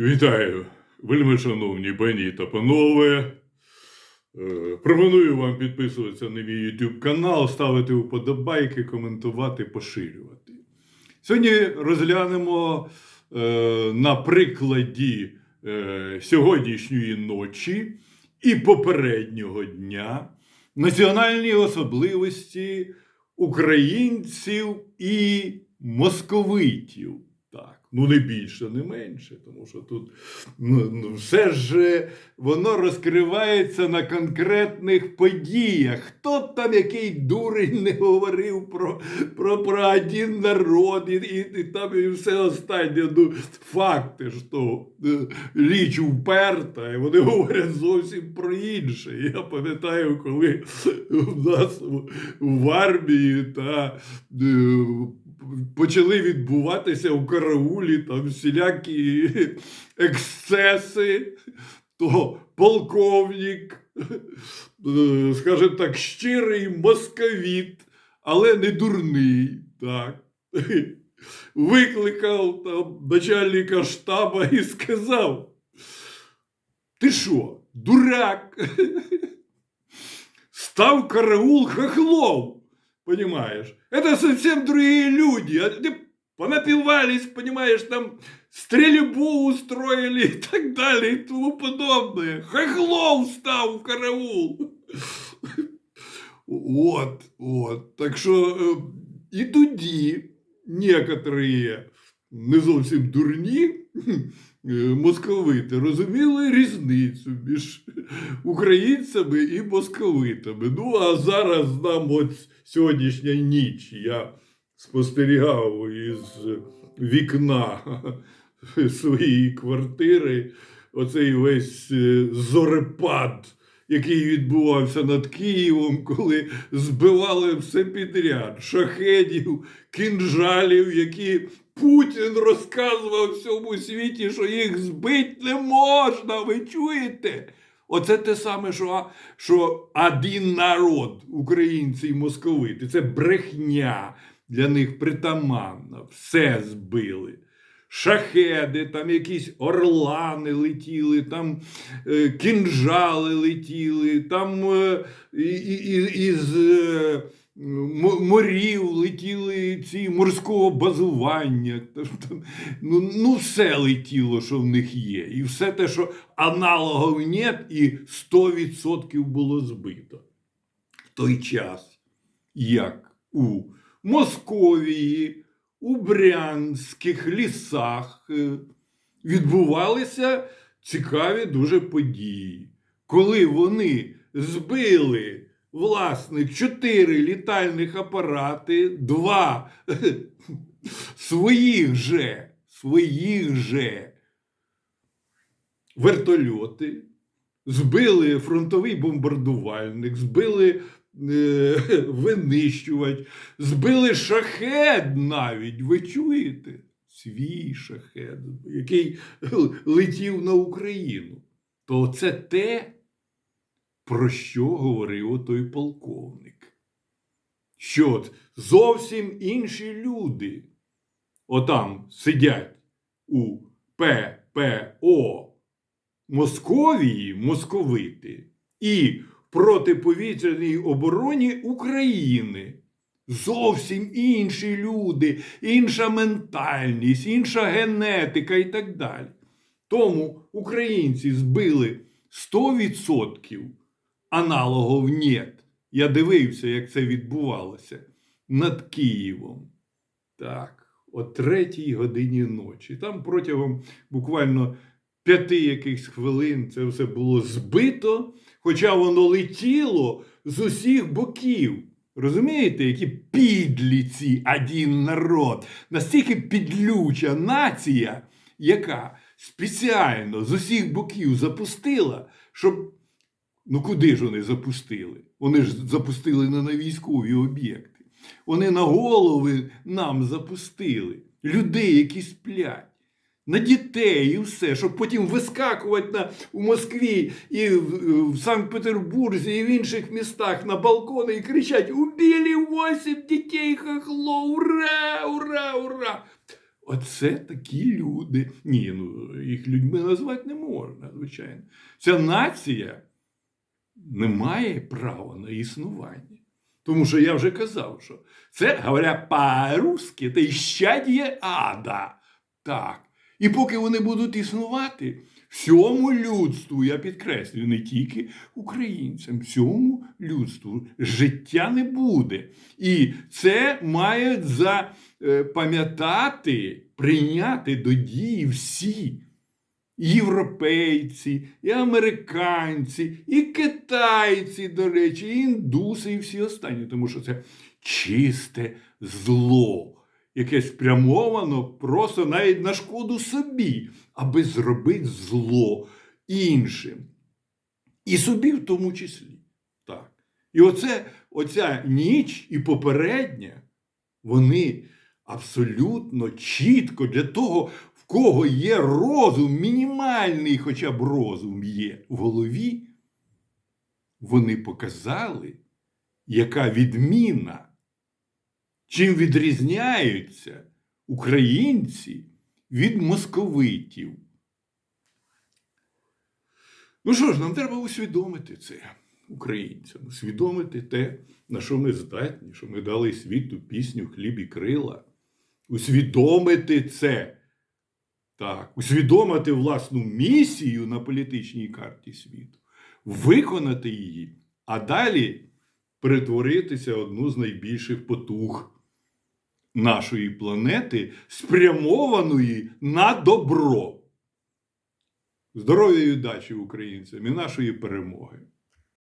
Вітаю, вельми шановні пані та панове. Е, Пропоную вам підписуватися на мій YouTube канал, ставити вподобайки, коментувати, поширювати. Сьогодні розглянемо е, на прикладі е, сьогоднішньої ночі і попереднього дня національні особливості українців і московитів. Так, ну не більше, не менше, тому що тут ну, ну, все ж е, воно розкривається на конкретних подіях. Хто там який дурень не говорив про, про, про один народ і, і, і там і все останнє. Ну, факти то е, річ вперта, і вони говорять зовсім про інше. Я пам'ятаю, коли в нас в, в армії та е, почали відбуватися в караулі там всілякі ексцеси, то полковник, е, скажімо так, щирий московіт, але не дурний. так. Викликав там начальника штаба і сказав: Ти що, дурак? Став караул хохлов. Понимаешь? Это совсем другие люди. Они понапивались, понимаешь, там стрельбу устроили и так далее и тому подобное. Хохлов став в караул. От, от. Так що е, і тоді некоторі не зовсім дурні е, московити розуміли різницю між українцями і московитами. Ну, а зараз нам от сьогоднішня ніч я спостерігав із вікна своєї квартири оцей весь е, зорепад, який відбувався над Києвом, коли збивали все підряд, шахедів, кінжалів, які Путін розказував всьому світі, що їх збити не можна. Ви чуєте? Оце те саме, що, що один народ, українці і московити. Це брехня для них притаманна. Все збили. Шахеди, там якісь орлани летіли, там е, кінжали летіли, там е, із е, морів летіли ці морського базування. Ну, ну, все летіло, що в них є. І все те, що аналогів нет, і 100% було збито. В той час, як у Московії, у Брянських лісах е, відбувалися цікаві дуже події, коли вони збили власних чотири літальних апарати, два своїх же, своїх же вертольоти, збили фронтовий бомбардувальник, збили е, винищувач, збили шахет навіть. Ви чуєте? Свій шахет, який летів на Україну. То це те, про що говорив отой полковник. Що от зовсім інші люди отам сидять у ППО Московії, московити, і протиповітряній обороні України. Зовсім інші люди, інша ментальність, інша генетика і так далі. Тому українці збили 100%, аналогов нет. Я дивився, як це відбувалося над Києвом. Так, о третій годині ночі. Там протягом буквально п'яти якихось хвилин це все було збито, хоча воно летіло з усіх боків. Розумієте, які підлі ці один народ, настільки підлюча нація, яка спеціально з усіх боків запустила, щоб. Ну куди ж вони запустили? Вони ж запустили не на військові об'єкти. Вони на голови нам запустили людей, які сплять. На дітей і все, щоб потім вискакувати на, у Москві і в, в Санкт-Петербурзі і в інших містах на балкони і кричать: Убили 8 дітей хохло! Ура! Ура! Ура! Оце такі люди. Ні, ну їх людьми назвати не можна, звичайно. Ця нація не має права на існування. Тому що я вже казав, що це, говоря по-русски, це іщадіє ада. Так. І поки вони будуть існувати, всьому людству, я підкреслюю, не тільки українцям, всьому людству життя не буде. І це мають запам'ятати, прийняти до дії всі. Європейці, і американці, і китайці, до речі, і індуси, і всі останні, тому що це чисте зло, яке спрямовано просто навіть на шкоду собі, аби зробити зло іншим. І собі в тому числі. Так. І оце, оця ніч і попередня, вони абсолютно чітко для того, кого є розум, мінімальний хоча б розум є в голові, вони показали, яка відміна, чим відрізняються українці від московитів. Ну що ж, нам треба усвідомити це українцям, усвідомити те, на що ми здатні, що ми дали світу пісню хліб і крила. Усвідомити це. Так, усвідомити власну місію на політичній карті світу, виконати її, а далі перетворитися одну з найбільших потуг нашої планети, спрямованої на добро. Здоров'я і удачі українцям і нашої перемоги!